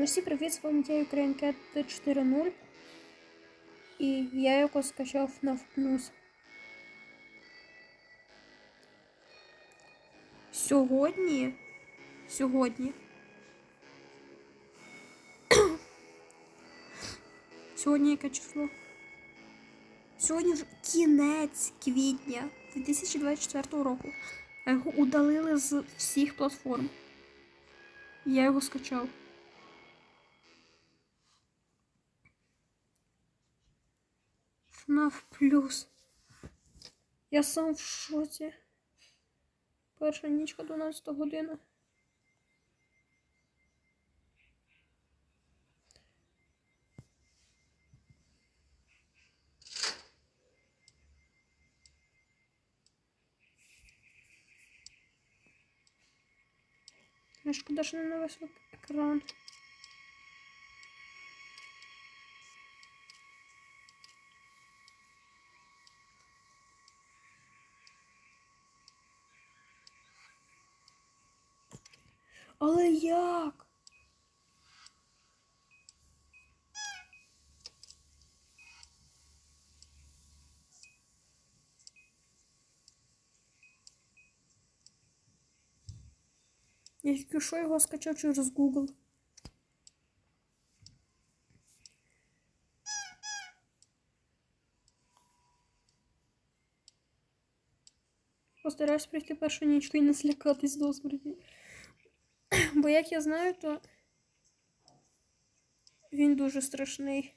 Ну, всі привіт, з вами я Ukraine 4.0. І я його скачав на плюс. Сьогодні. Сьогодні. Сьогодні яке число? Сьогодні вже кінець квітня 2024 року. Його удалили з всіх платформ. Я його скачав. FNAF плюс. Я сам в шоці. Перша нічка 12 година. Шкода, що не на весь екран. Але як? Я тільки що його скачав через Google. Постараюсь пройти першу нічку і не злякатись до смерті. Бо як я знаю, то він дуже страшний.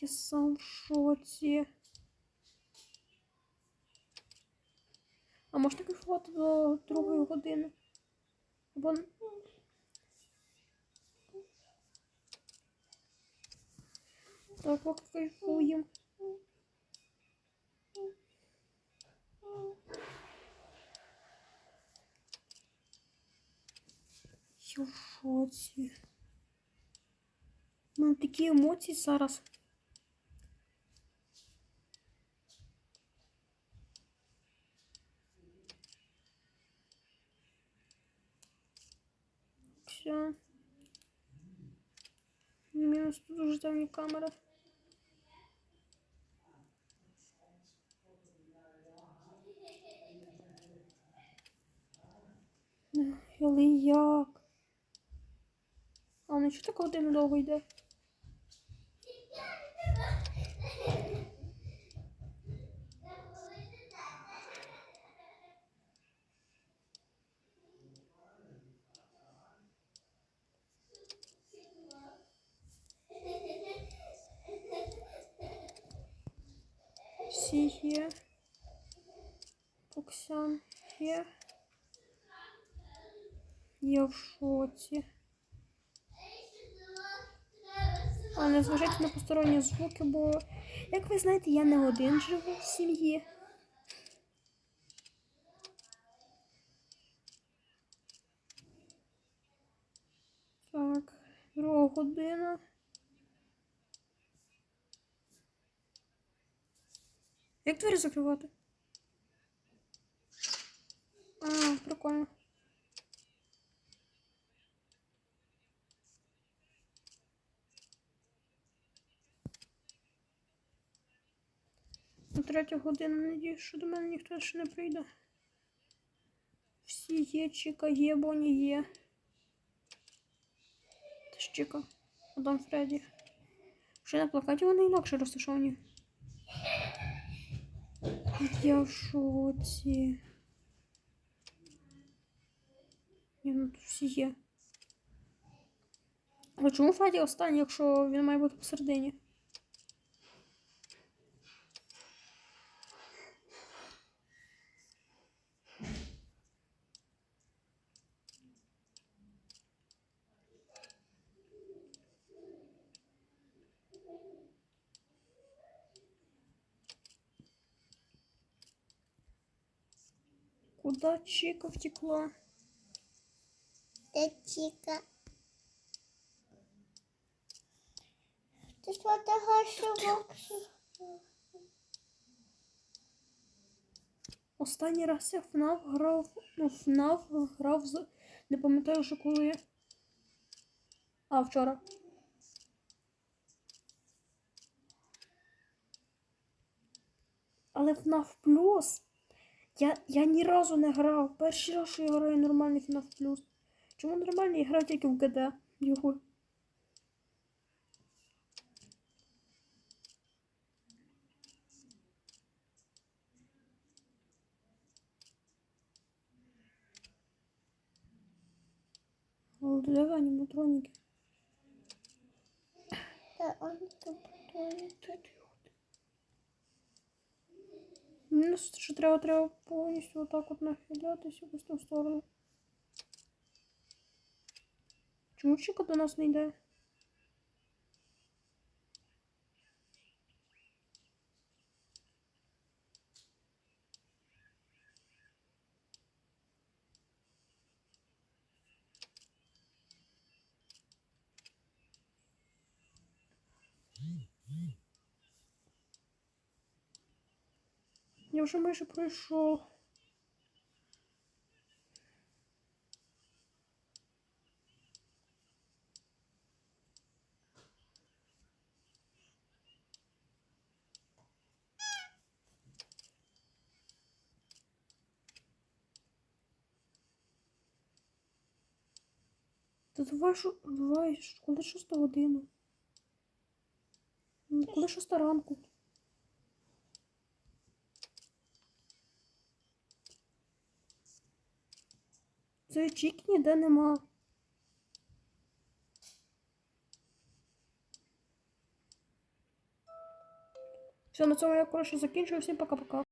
Я сам в шоці. А можна кайфувати до другої години? Або... Так, поки кайфуємо. Я в шоці. У мене такі зараз. Все. Мінус тут дуже давні камери. Ех, Але як? А ну чого так годину довго йде? Всі є. Я в шоці. А не зважайте на посторонні звуки, бо, як ви знаєте, я не один живу в сім'ї. Так, друга година. Як двері закривати? А, прикольно. На третю годину надіюсь, що до мене ніхто ще не прийде. Всі є, Чіка є, Боні є. Теж Чіка. Адам Фредді. Ще на плакаті вони інакше розташовані. Я в шоці. Ні, ну тут всі є. Але чому Фредді останній, якщо він має бути посередині? Куда Чика втекла? Чіка? Ти що того шубоксу? Останній раз я в FNAF грав. Ну, FNAF грав з. Не пам'ятаю вже коли. А, вчора. Але FNAF Plus я, я ні разу не грав. Перший раз, що я граю нормальний FNAF Plus. Чому нормальний? Я грав тільки в ГД його. Диви аніматроніки. Та он тут тут. Ну, що треба, треба повністю отак от нахилятися якусь там сторону. Чому Чіка до нас не йде? Я вже майже пройшов. Та давай що, давай, коли шоста година? Ну, Коли шоста ранку? Це чік ніде нема. Все, на цьому я коротше закінчую. Всім пока-пока.